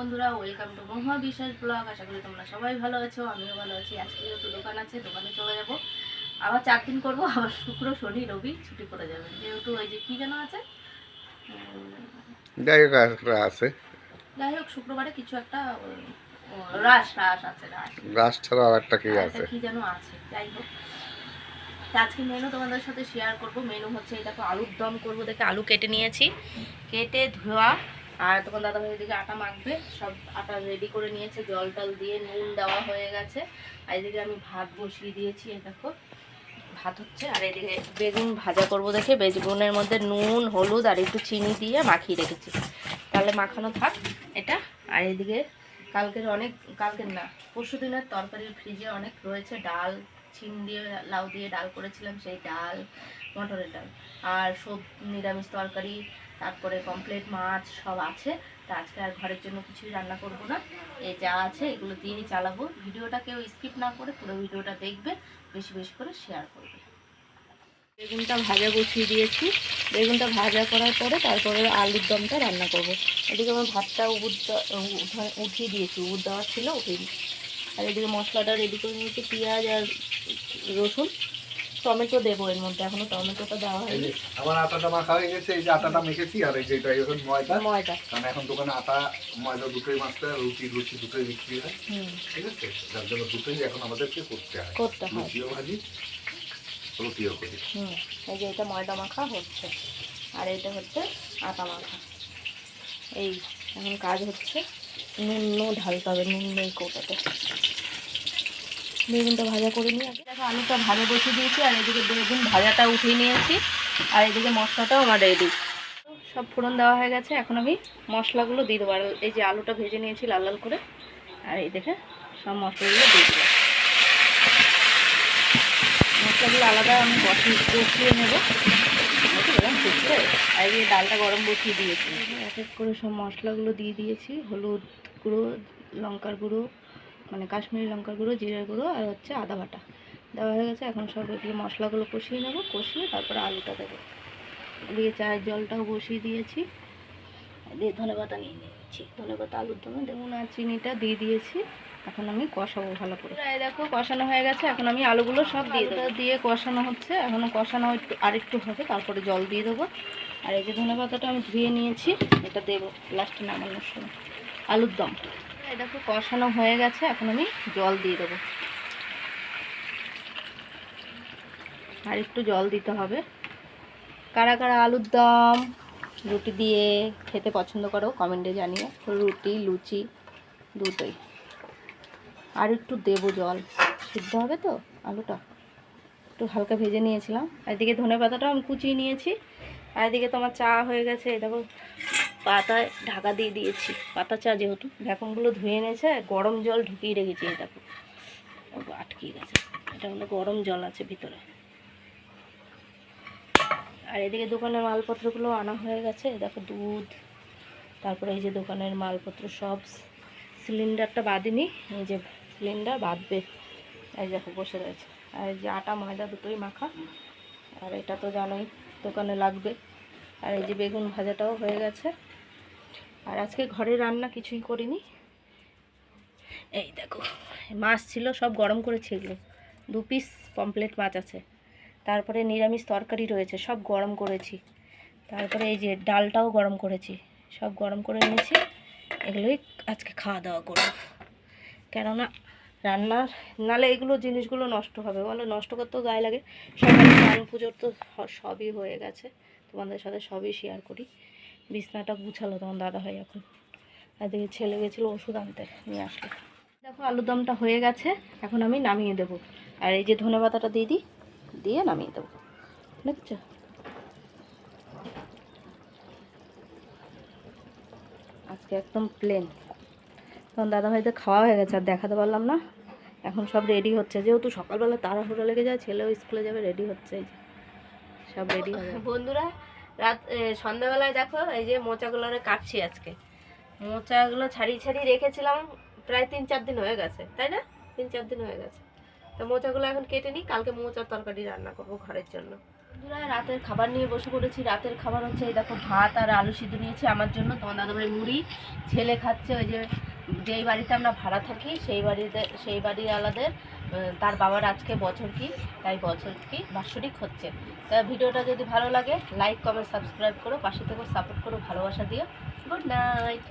বন্ধুরা welcome to মহা বিশ্বাস ব্লগ আশা করি তোমরা সবাই ভালো আছো আমিও ভালো আছি। আজকে যেহেতু দোকান আছে দোকানে চলে যাব। আবার চার দিন করব আবার শুক্র শনি রবি ছুটি পড়ে যাবে। যেহেতু ওই যে কী যেন আছে? যাই হোক আছে। যাই হোক শুক্রবারে কিছু একটা রাস রাস আছে রাস ছাড়া আর একটা কি আছে? কি যেন আছে যাই হোক। আজকে মেনু তোমাদের সাথে শেয়ার করব। মেনু হচ্ছে এই দেখো আলুর দম করব। দেখে আলু কেটে নিয়েছি। কেটে ধোয়া আর তখন দাদা ভাই এদিকে আটা মাখবে, সব আটা রেডি করে নিয়েছে, জল টল দিয়ে নুন দেওয়া হয়ে গেছে। আর এদিকে আমি ভাত বসিয়ে দিয়েছি দেখো। ভাত হচ্ছে, আর এদিকে বেগুন ভাজা করব দেখে, বেগুনের মধ্যে নুন, হলুদ আর একটু চিনি দিয়ে মাখিয়ে রেখেছি। তাহলে মাখানো থাক এটা। আর এদিকে কালকের অনেক, কালকের না, পরশু দিনের তরকারির ফ্রিজে অনেক রয়েছে ডাল, চিন দিয়ে, লাউ দিয়ে ডাল করেছিলাম, সেই ডাল, মটরের ডাল। আর সব নিরামিষ তরকারি তারপরে কমপ্লিট মাছ সব আছে। তা আজকে আর ঘরের জন্য কিছুই রান্না করব না। এই যা আছে এগুলো দিয়েই চালাবো। ভিডিওটা কেউ স্কিপ না করে পুরো ভিডিওটা দেখবে, বেশি বেশি করে শেয়ার করবে। বেগুনটা ভাজা বসিয়ে দিয়েছি। বেগুনটা ভাজা করার পরে তারপরে আলুর দমটা রান্না করব। এদিকে আমার ভাতটা উবুর দে- উঠিয়ে দিয়েছি। উবুর দেওয়া ছিল, উঠিয়ে আর এদিকে মশলাটা রেডি করে নিয়েছি, পেঁয়াজ আর রসুন। টমেটো দেবো এর মধ্যে এখনও টমেটোটা দেওয়া হয়নি। আমার আটাটা মাখা হয়ে গেছে এই যে আটাটা মেখেছি আর এই যে এটা এখন ময়দা। ময়দা। কারণ এখন দোকানে আটা ময়দা দুটোই মাখতে হয় রুটি রুটি দুটোই বিক্রি হয়। ঠিক আছে? যার জন্য দুটোই এখন আমাদেরকে করতে হয়। করতে হয়। লুচিও ভাজি রুটিও করি। হুম এই যে এটা ময়দা মাখা হচ্ছে আর এটা হচ্ছে আটা মাখা। এই এখন কাজ হচ্ছে নুন নুন ঢালতে হবে নুন নেই কৌটাতে। বেগুনটা ভাজা করে নিয়ে আগে দেখো আলুটা ভাজা বসিয়ে দিয়েছি, আর এদিকে বেগুন ভাজাটা উঠিয়ে নিয়েছি, আর এদিকে মশলাটাও আমার রেডি সব ফোড়ন দেওয়া হয়ে গেছে, এখন আমি মশলাগুলো দিয়ে দেবো। আর এই যে আলুটা ভেজে নিয়েছি লাল লাল করে, আর এই দেখে সব মশলাগুলো দিয়ে দেবো মশলাগুলো আলাদা আমি কষিয়ে কষিয়ে নেব। আর ডালটা গরম বসিয়ে দিয়েছি। এক এক করে সব মশলাগুলো দিয়ে দিয়েছি। হলুদ গুঁড়ো, লঙ্কার গুঁড়ো মানে কাশ্মীরি লঙ্কার গুঁড়ো জিরার গুঁড়ো আর হচ্ছে আদা বাটা। দেওয়া হয়ে গেছে এখন সব এগুলো মশলাগুলো কষিয়ে নেব কষিয়ে তারপরে আলুটা দেবো। দিয়ে চায়ের জলটাও বসিয়ে দিয়েছি। দিয়ে ধনে পাতা নিয়ে নিয়েছি। ধনে পাতা আলুর দমে দেখুন আর চিনিটা দিয়ে দিয়েছি। এখন আমি কষাবো ভালো করে। এই দেখো কষানো হয়ে গেছে। এখন আমি আলুগুলো সব দিয়ে দিয়ে কষানো হচ্ছে। এখনও কষানো একটু আরেকটু হবে তারপরে জল দিয়ে দেবো। আর এই যে ধনে পাতাটা আমি ধুয়ে নিয়েছি এটা দেবো লাস্টে নামানোর সময়। আলুর দম। এই দেখো কষানো হয়ে গেছে, এখন আমি জল দিয়ে দেবো। আর একটু জল দিতে হবে। কারা কারা আলুর দম, রুটি দিয়ে খেতে পছন্দ করো কমেন্টে জানিয়ে রুটি, লুচি, দুটোই। আর একটু দেবো জল। সিদ্ধ হবে তো আলুটা? একটু হালকা ভেজে নিয়েছিলাম। এদিকে ধনে পাতাটাও আমি কুচিয়ে নিয়েছি। আর এদিকে তোমার চা হয়ে গেছে দেখো। পাতায় ঢাকা দিয়ে দিয়েছি, পাতা চা যেহেতু। ঢাকনগুলো ধুয়ে এনেছে, গরম জল ঢুকিয়ে রেখেছি এই দেখো। ও আটকে গেছে। এটা মধ্যে গরম জল আছে ভিতরে। আর এদিকে দোকানের মালপত্রগুলো আনা হয়ে গেছে। দেখো দুধ, তারপরে এই যে দোকানের মালপত্র সব সিলিন্ডারটা বাঁধিনি, এই যে সিলিন্ডার বাঁধবে। এই দেখো, বসে রয়েছে। আর এই যে আটা ময়দা দুটোই মাখা। আর এটা তো জানোই দোকানে লাগবে। আর এই যে বেগুন ভাজাটাও হয়ে গেছে। আর আজকে ঘরে রান্না কিছুই করিনি। এই দেখো, মাছ ছিল, সব গরম করেছি এগুলো দু পিস পমপ্লেট মাছ আছে। তারপরে নিরামিষ তরকারি রয়েছে, সব গরম করেছি। তারপরে এই যে ডালটাও গরম করেছি, সব গরম করে নিয়েছি। এগুলোই আজকে খাওয়া দাওয়া করব। কেননা রান্নার নালে এগুলো জিনিসগুলো নষ্ট হবে। বলো, নষ্ট করতেও গায়ে লাগে। সকালে স্নান পুজোর তো সবই হয়ে গেছে। তোমাদের সাথে সবই শেয়ার করি। বিছনাটা গুছালো তোমার দাদা হয় এখন। এদিকে ছেলে গেছিল ওষুধ আনতে, নিয়ে আসলো। দেখো, আলুর দমটা হয়ে গেছে, এখন আমি নামিয়ে দেবো। আর এই যে ধনে পাতাটা দিয়ে দিই দিয়ে নামিয়ে দেবো। দেখছ? আজকে একদম প্লেন তখন দাদাভাইদের খাওয়া হয়ে গেছে, আর দেখাতে পারলাম না। এখন সব রেডি হচ্ছে। যেহেতু সকালবেলা তাড়াহুড়ো লেগে যায়, ছেলেও স্কুলে যাবে রেডি হচ্ছে। সব রেডি হবে বন্ধুরা রাত সন্ধ্যাবেলায় দেখো, এই যে মোচাগুলো কাটছি আজকে। মোচাগুলো ছাড়িয়ে ছাড়িয়ে রেখেছিলাম, প্রায় তিন চার দিন হয়ে গেছে, তাই না? তিন চার দিন হয়ে গেছে। তো মোচাগুলো এখন কেটে নিই, কালকে মোচার তরকারি রান্না করব ঘরের জন্য। রাতের খাবার নিয়ে বসে পড়েছি। রাতের খাবার হচ্ছে, এই দেখো, ভাত আর আলু সিদ্ধ নিয়েছি। আমার জন্য তোমার দাদাভাই মুড়ি। ছেলে খাচ্ছে, ওই যে যেই বাড়িতে আমরা ভাড়া থাকি, সেই বাড়িতে, সেই বাড়ির আলাদের তার বাবার আজকে বছর কি? তাই বছর কি? বাৎসরিক হচ্ছে। তা ভিডিওটা যদি ভালো লাগে লাইক কমেন্ট সাবস্ক্রাইব করো, পাশে থেকে সাপোর্ট করো, ভালোবাসা দিও। Good night